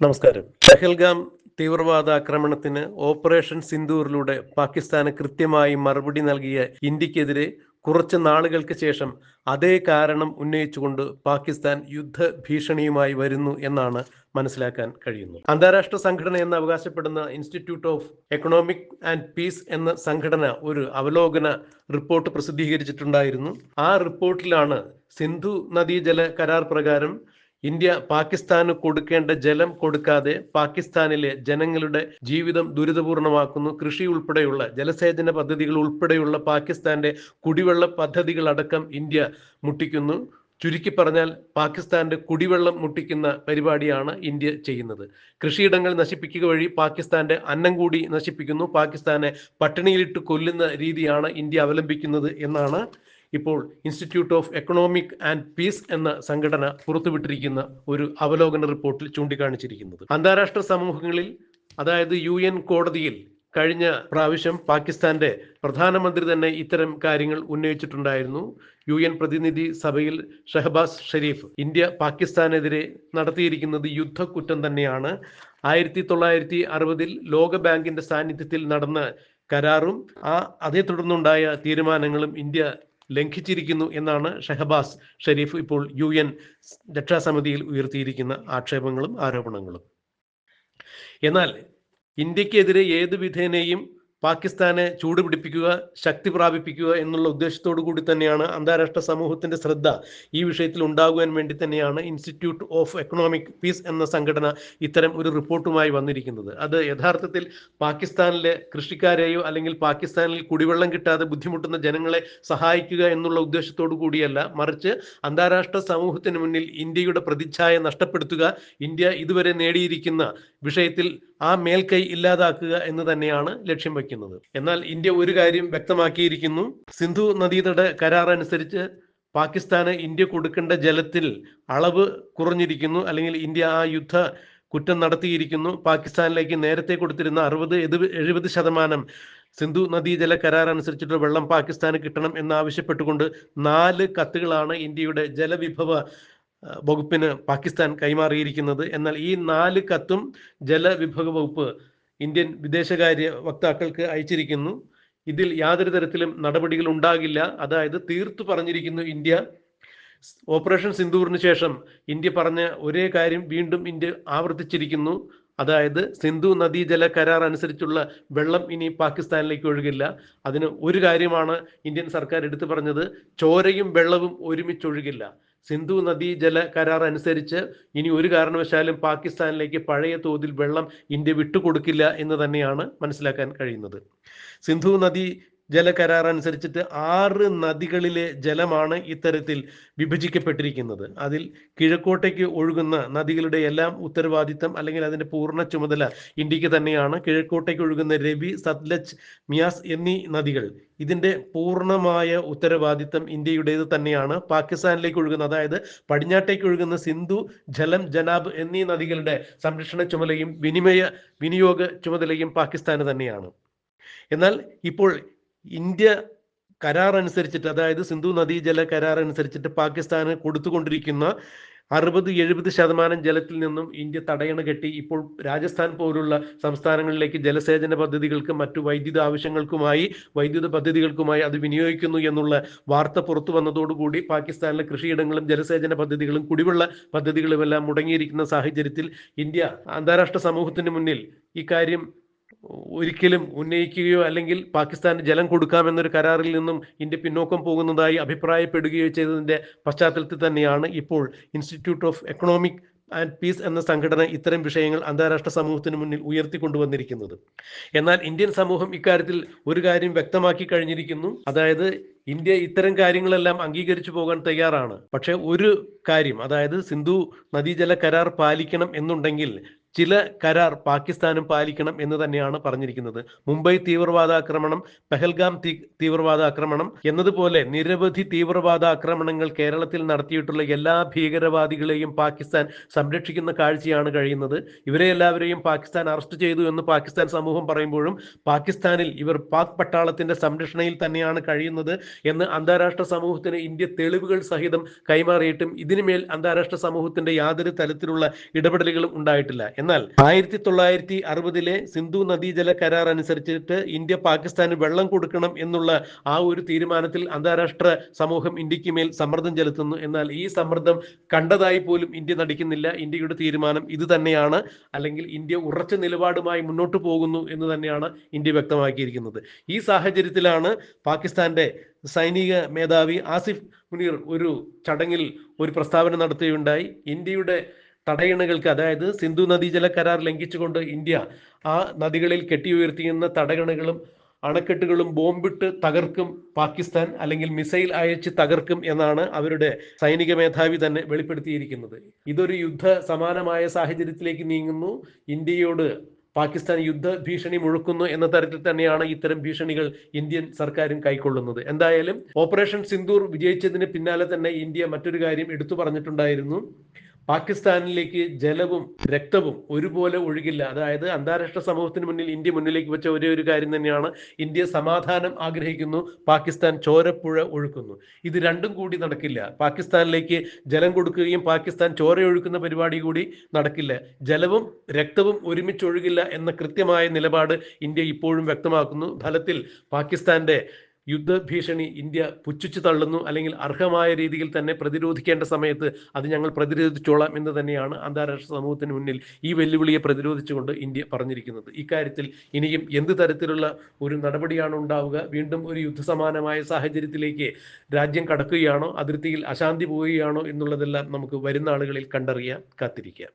നമസ്കാരം. പെഹൽഗാം തീവ്രവാദ ആക്രമണത്തിന് ഓപ്പറേഷൻ സിന്ദൂറിലൂടെ പാകിസ്ഥാന് കൃത്യമായി മറുപടി നൽകിയ ഇന്ത്യക്കെതിരെ കുറച്ച് നാളുകൾക്ക് ശേഷം അതേ കാരണം ഉന്നയിച്ചുകൊണ്ട് പാകിസ്ഥാൻ യുദ്ധ ഭീഷണിയുമായി വരുന്നു എന്നാണ് മനസ്സിലാക്കാൻ കഴിയുന്നത്. അന്താരാഷ്ട്ര സംഘടന എന്ന് അവകാശപ്പെടുന്ന Institute of Economic and Peace എന്ന സംഘടന ഒരു അവലോകന റിപ്പോർട്ട് പ്രസിദ്ധീകരിച്ചിട്ടുണ്ടായിരുന്നു. ആ റിപ്പോർട്ടിലാണ് സിന്ധു നദീജല കരാർ പ്രകാരം ഇന്ത്യ പാകിസ്ഥാന് കൊടുക്കേണ്ട ജലം കൊടുക്കാതെ പാകിസ്ഥാനിലെ ജനങ്ങളുടെ ജീവിതം ദുരിതപൂർണമാക്കുന്നു. കൃഷി ഉൾപ്പെടെയുള്ള ജലസേചന പദ്ധതികൾ ഉൾപ്പെടെയുള്ള പാകിസ്ഥാന്റെ കുടിവെള്ള പദ്ധതികളടക്കം ഇന്ത്യ മുട്ടിക്കുന്നു. ചുരുക്കി പറഞ്ഞാൽ പാകിസ്ഥാന്റെ കുടിവെള്ളം മുട്ടിക്കുന്ന പരിപാടിയാണ് ഇന്ത്യ ചെയ്യുന്നത്. കൃഷിയിടങ്ങൾ നശിപ്പിക്കുക വഴി പാകിസ്ഥാന്റെ അന്നം കൂടി നശിപ്പിക്കുന്നു. പാകിസ്ഥാനെ പട്ടിണിയിലിട്ട് കൊല്ലുന്ന രീതിയാണ് ഇന്ത്യ അവലംബിക്കുന്നത് എന്നാണ് ഇപ്പോൾ Institute of Economic and Peace എന്ന സംഘടന പുറത്തുവിട്ടിരിക്കുന്ന ഒരു അവലോകന റിപ്പോർട്ടിൽ ചൂണ്ടിക്കാണിച്ചിരിക്കുന്നത്. അന്താരാഷ്ട്ര സമൂഹങ്ങളിൽ അതായത് യു എൻ കോടതിയിൽ കഴിഞ്ഞ പ്രാവശ്യം പാകിസ്ഥാന്റെ പ്രധാനമന്ത്രി തന്നെ ഇത്തരം കാര്യങ്ങൾ ഉന്നയിച്ചിട്ടുണ്ടായിരുന്നു. യു എൻ പ്രതിനിധി സഭയിൽ ഷഹബാസ് ഷെരീഫ് ഇന്ത്യ പാകിസ്ഥാനെതിരെ നടത്തിയിരിക്കുന്നത് യുദ്ധക്കുറ്റം തന്നെയാണ്. ആയിരത്തി തൊള്ളായിരത്തി അറുപതിൽ ലോക ബാങ്കിന്റെ സാന്നിധ്യത്തിൽ നടന്ന കരാറും ആ അതേ തുടർന്നുണ്ടായ തീരുമാനങ്ങളും ഇന്ത്യ ലംഘിച്ചിരിക്കുന്നു എന്നാണ് ഷെഹബാസ് ഷെരീഫ് ഇപ്പോൾ യു എൻ രക്ഷാസമിതിയിൽ ഉയർത്തിയിരിക്കുന്ന ആക്ഷേപങ്ങളും ആരോപണങ്ങളും. എന്നാൽ ഇന്ത്യക്കെതിരെ ഏത് വിധേനയും പാകിസ്ഥാനെ ചൂട് പിടിപ്പിക്കുക ശക്തി പ്രാപിപ്പിക്കുക എന്നുള്ള ഉദ്ദേശത്തോടു കൂടി തന്നെയാണ് അന്താരാഷ്ട്ര സമൂഹത്തിന്റെ ശ്രദ്ധ ഈ വിഷയത്തിൽ ഉണ്ടാകുവാൻ വേണ്ടി തന്നെയാണ് ഇൻസ്റ്റിറ്റ്യൂട്ട് ഓഫ് എക്കണോമിക് പീസ് എന്ന സംഘടന ഇത്തരം ഒരു റിപ്പോർട്ടുമായി വന്നിരിക്കുന്നത്. അത് യഥാർത്ഥത്തിൽ പാകിസ്ഥാനിലെ കൃഷിക്കാരെയോ അല്ലെങ്കിൽ പാകിസ്ഥാനിൽ കുടിവെള്ളം കിട്ടാതെ ബുദ്ധിമുട്ടുന്ന ജനങ്ങളെ സഹായിക്കുക എന്നുള്ള ഉദ്ദേശത്തോടു കൂടിയല്ല. മറിച്ച് അന്താരാഷ്ട്ര സമൂഹത്തിന് മുന്നിൽ ഇന്ത്യയുടെ പ്രതിച്ഛായ നഷ്ടപ്പെടുത്തുക ഇന്ത്യ ഇതുവരെ നേടിയിരിക്കുന്ന വിഷയത്തിൽ ആ മേൽക്കൈ ഇല്ലാതാക്കുക എന്ന് തന്നെയാണ് ലക്ഷ്യം വയ്ക്കുന്നത്. എന്നാൽ ഇന്ത്യ ഒരു കാര്യം വ്യക്തമാക്കിയിരിക്കുന്നു. സിന്ധു നദീതട കരാർ അനുസരിച്ച് പാകിസ്ഥാന് ഇന്ത്യ കൊടുക്കേണ്ട ജലത്തിൽ അളവ് കുറഞ്ഞിരിക്കുന്നു. അല്ലെങ്കിൽ ഇന്ത്യ ആ യുദ്ധ കുറ്റം നടത്തിയിരിക്കുന്നു. പാകിസ്ഥാനിലേക്ക് നേരത്തെ കൊടുത്തിരുന്ന അറുപത് എഴുപത് ശതമാനം സിന്ധു നദീജല കരാർ അനുസരിച്ചിട്ടുള്ള വെള്ളം പാകിസ്ഥാന് കിട്ടണം എന്നാവശ്യപ്പെട്ടുകൊണ്ട് നാല് കത്തുകളാണ് ഇന്ത്യയുടെ ജലവിഭവ വകുപ്പിന് പാകിസ്ഥാൻ കൈമാറിയിരിക്കുന്നത്. എന്നാൽ ഈ നാല് കത്തും ജലവിഭവ വകുപ്പ് ഇന്ത്യൻ വിദേശകാര്യ വക്താക്കൾക്ക് അയച്ചിരിക്കുന്നു. ഇതിൽ യാതൊരു തരത്തിലും നടപടികൾ ഉണ്ടാകില്ല. അതായത് തീർത്തു പറഞ്ഞിരിക്കുന്നു ഇന്ത്യ. ഓപ്പറേഷൻ സിന്ദൂറിന് ശേഷം ഇന്ത്യ പറഞ്ഞ ഒരേ കാര്യം വീണ്ടും ഇന്ത്യ ആവർത്തിച്ചിരിക്കുന്നു. അതായത് സിന്ധു നദീജല കരാർ അനുസരിച്ചുള്ള വെള്ളം ഇനി പാകിസ്ഥാനിലേക്ക് ഒഴുകില്ല. അതിന് ഒരു കാര്യമാണ് ഇന്ത്യൻ സർക്കാർ എടുത്തു പറഞ്ഞത്. ചോരയും വെള്ളവും ഒരുമിച്ചൊഴുകില്ല. സിന്ധു നദീ ജല കരാർ അനുസരിച്ച് ഇനി ഒരു കാരണവശാലും പാകിസ്ഥാനിലേക്ക് പഴയ തോതിൽ വെള്ളം ഇന്ത്യ വിട്ടുകൊടുക്കില്ല എന്ന് തന്നെയാണ് മനസ്സിലാക്കാൻ കഴിയുന്നത്. സിന്ധു നദി ജല കരാർ അനുസരിച്ചിട്ട് ആറ് നദികളിലെ ജലമാണ് ഇത്തരത്തിൽ വിഭജിക്കപ്പെട്ടിരിക്കുന്നത്. അതിൽ കിഴക്കോട്ടേക്ക് ഒഴുകുന്ന നദികളുടെ എല്ലാം ഉത്തരവാദിത്തം അല്ലെങ്കിൽ അതിന്റെ പൂർണ ചുമതല ഇന്ത്യയ്ക്ക് തന്നെയാണ്. കിഴക്കോട്ടേക്ക് ഒഴുകുന്ന രവി സത്ലജ് മിയാസ് എന്നീ നദികൾ ഇതിന്റെ പൂർണമായ ഉത്തരവാദിത്തം ഇന്ത്യയുടേത് തന്നെയാണ്. പാകിസ്ഥാനിലേക്ക് ഒഴുകുന്ന അതായത് പടിഞ്ഞാട്ടേക്ക് ഒഴുകുന്ന സിന്ധു ജലം ജനാബ് എന്നീ നദികളുടെ സംരക്ഷണ ചുമതലയും വിനിമയ വിനിയോഗ ചുമതലയും പാകിസ്ഥാന് തന്നെയാണ്. എന്നാൽ ഇപ്പോൾ ഇന്ത്യ കരാർ അനുസരിച്ചിട്ട് അതായത് സിന്ധു നദീജല കരാർ അനുസരിച്ചിട്ട് പാകിസ്ഥാന് കൊടുത്തുകൊണ്ടിരിക്കുന്ന അറുപത് എഴുപത് ശതമാനം ജലത്തിൽ നിന്നും ഇന്ത്യ തടയണ കെട്ടി ഇപ്പോൾ രാജസ്ഥാൻ പോലുള്ള സംസ്ഥാനങ്ങളിലേക്ക് ജലസേചന പദ്ധതികൾക്കും മറ്റു വൈദ്യുത ആവശ്യങ്ങൾക്കുമായി വൈദ്യുത പദ്ധതികൾക്കുമായി അത് വിനിയോഗിക്കുന്നു എന്നുള്ള വാർത്ത പുറത്തു വന്നതോടുകൂടി പാകിസ്ഥാനിലെ കൃഷിയിടങ്ങളും ജലസേചന പദ്ധതികളും കുടിവെള്ള പദ്ധതികളുമെല്ലാം മുടങ്ങിയിരിക്കുന്ന സാഹചര്യത്തിൽ ഇന്ത്യ അന്താരാഷ്ട്ര സമൂഹത്തിന് മുന്നിൽ ഇക്കാര്യം ഒരിക്കലും ഉന്നയിക്കുകയോ അല്ലെങ്കിൽ പാകിസ്ഥാന് ജലം കൊടുക്കാമെന്നൊരു കരാറിൽ നിന്നും ഇന്ത്യ പിന്നോക്കം പോകുന്നതായി അഭിപ്രായപ്പെടുകയോ ചെയ്തതിന്റെ പശ്ചാത്തലത്തിൽ തന്നെയാണ് ഇപ്പോൾ Institute of Economic and Peace എന്ന സംഘടന ഇത്തരം വിഷയങ്ങൾ അന്താരാഷ്ട്ര സമൂഹത്തിന് മുന്നിൽ ഉയർത്തിക്കൊണ്ടുവന്നിരിക്കുന്നത്. എന്നാൽ ഇന്ത്യൻ സമൂഹം ഇക്കാര്യത്തിൽ ഒരു കാര്യം വ്യക്തമാക്കി കഴിഞ്ഞിരിക്കുന്നു. അതായത് ഇന്ത്യ ഇത്തരം കാര്യങ്ങളെല്ലാം അംഗീകരിച്ചു പോകാൻ തയ്യാറാണ്. പക്ഷേ ഒരു കാര്യം അതായത് സിന്ധു നദീജല കരാർ പാലിക്കണം എന്നുണ്ടെങ്കിൽ ചില കരാർ പാകിസ്ഥാനും പാലിക്കണം എന്ന് തന്നെയാണ് പറഞ്ഞിരിക്കുന്നത്. മുംബൈ തീവ്രവാദ ആക്രമണം പെഹൽഗാം തീവ്രവാദ ആക്രമണം എന്നതുപോലെ നിരവധി തീവ്രവാദ ആക്രമണങ്ങൾ കേരളത്തിൽ നടത്തിയിട്ടുള്ള എല്ലാ ഭീകരവാദികളെയും പാകിസ്ഥാൻ സംരക്ഷിക്കുന്ന കാഴ്ചയാണ് കഴിയുന്നത്. ഇവരെ എല്ലാവരെയും പാകിസ്ഥാൻ അറസ്റ്റ് ചെയ്തു എന്ന് പാകിസ്ഥാൻ സമൂഹം പറയുമ്പോഴും പാകിസ്ഥാനിൽ ഇവർ പാക് പട്ടാളത്തിന്റെ സംരക്ഷണയിൽ തന്നെയാണ് കഴിയുന്നത് എന്ന് അന്താരാഷ്ട്ര സമൂഹത്തിന് ഇന്ത്യ തെളിവുകൾ സഹിതം കൈമാറിയിട്ടും ഇതിനുമേൽ അന്താരാഷ്ട്ര സമൂഹത്തിന്റെ യാതൊരു തരത്തിലുള്ള ഇടപെടലുകളും ഉണ്ടായിട്ടില്ല. എന്നാൽ ആയിരത്തി തൊള്ളായിരത്തി അറുപതിലെ സിന്ധു നദീജല കരാർ അനുസരിച്ചിട്ട് ഇന്ത്യ പാകിസ്ഥാന് വെള്ളം കൊടുക്കണം എന്നുള്ള ആ ഒരു തീരുമാനത്തിൽ അന്താരാഷ്ട്ര സമൂഹം ഇന്ത്യയ്ക്ക് മേൽ സമ്മർദ്ദം ചെലുത്തുന്നു. എന്നാൽ ഈ സമ്മർദ്ദം കണ്ടതായി പോലും ഇന്ത്യ നടിക്കുന്നില്ല. ഇന്ത്യയുടെ തീരുമാനം ഇത് തന്നെയാണ്. അല്ലെങ്കിൽ ഇന്ത്യ ഉറച്ച നിലപാടുമായി മുന്നോട്ട് പോകുന്നു എന്ന് തന്നെയാണ് ഇന്ത്യ വ്യക്തമാക്കിയിരിക്കുന്നത്. ഈ സാഹചര്യത്തിലാണ് പാകിസ്ഥാന്റെ സൈനിക മേധാവി ആസിഫ് മുനീർ ഒരു ചടങ്ങിൽ ഒരു പ്രസ്താവന നടത്തുകയുണ്ടായി. ഇന്ത്യയുടെ തടയണകൾക്ക് അതായത് സിന്ധു നദീജല കരാർ ലംഘിച്ചുകൊണ്ട് ഇന്ത്യ ആ നദികളിൽ കെട്ടിയുയർത്തിയുന്ന തടയണകളും അണക്കെട്ടുകളും ബോംബിട്ട് തകർക്കും പാകിസ്ഥാൻ അല്ലെങ്കിൽ മിസൈൽ അയച്ച് തകർക്കും എന്നാണ് അവരുടെ സൈനിക മേധാവി തന്നെ വെളിപ്പെടുത്തിയിരിക്കുന്നത്. ഇതൊരു യുദ്ധ സമാനമായ സാഹചര്യത്തിലേക്ക് നീങ്ങുന്നു. ഇന്ത്യയോട് പാകിസ്ഥാൻ യുദ്ധ ഭീഷണി മുഴക്കുന്നു എന്ന തരത്തിൽ തന്നെയാണ് ഇത്തരം ഭീഷണികൾ ഇന്ത്യൻ സർക്കാരും കൈക്കൊള്ളുന്നത്. എന്തായാലും ഓപ്പറേഷൻ സിന്ദൂർ വിജയിച്ചതിന് പിന്നാലെ തന്നെ ഇന്ത്യ മറ്റൊരു കാര്യം എടുത്തു പറഞ്ഞിട്ടുണ്ടായിരുന്നു. പാകിസ്ഥാനിലേക്ക് ജലവും രക്തവും ഒരുപോലെ ഒഴുകില്ല. അതായത് അന്താരാഷ്ട്ര സമൂഹത്തിന് മുന്നിൽ ഇന്ത്യ മുന്നിലേക്ക് വെച്ച ഒരേ ഒരു കാര്യം തന്നെയാണ് ഇന്ത്യ സമാധാനം ആഗ്രഹിക്കുന്നു പാകിസ്ഥാൻ ചോരപ്പുഴ ഒഴുക്കുന്നു. ഇത് രണ്ടും കൂടി നടക്കില്ല. പാകിസ്ഥാനിലേക്ക് ജലം കൊടുക്കുകയും പാകിസ്ഥാൻ ചോര ഒഴുക്കുന്ന പരിപാടി കൂടി നടക്കില്ല. ജലവും രക്തവും ഒരുമിച്ച് ഒഴുകില്ല എന്ന കൃത്യമായ നിലപാട് ഇന്ത്യ ഇപ്പോഴും വ്യക്തമാക്കുന്നു. ഫലത്തിൽ പാകിസ്ഥാന്റെ യുദ്ധഭീഷണി ഇന്ത്യ പുച്ഛിച്ചു തള്ളുന്നു അല്ലെങ്കിൽ അർഹമായ രീതിയിൽ തന്നെ പ്രതിരോധിക്കേണ്ട സമയത്ത് അത് ഞങ്ങൾ പ്രതിരോധിച്ചോളാം എന്ന് തന്നെയാണ് അന്താരാഷ്ട്ര സമൂഹത്തിന് മുന്നിൽ ഈ വെല്ലുവിളിയെ പ്രതിരോധിച്ചുകൊണ്ട് ഇന്ത്യ പറഞ്ഞിരിക്കുന്നത്. ഇക്കാര്യത്തിൽ ഇനിയും എന്ത് തരത്തിലുള്ള ഒരു നടപടിയാണ് ഉണ്ടാവുക? വീണ്ടും ഒരു യുദ്ധസമാനമായ സാഹചര്യത്തിലേക്ക് രാജ്യം കടക്കുകയാണോ? അതിർത്തിയിൽ അശാന്തി പോവുകയാണോ എന്നുള്ളതെല്ലാം നമുക്ക് വരുന്ന ആളുകളിൽ കണ്ടറിയാൻ കാത്തിരിക്കാം.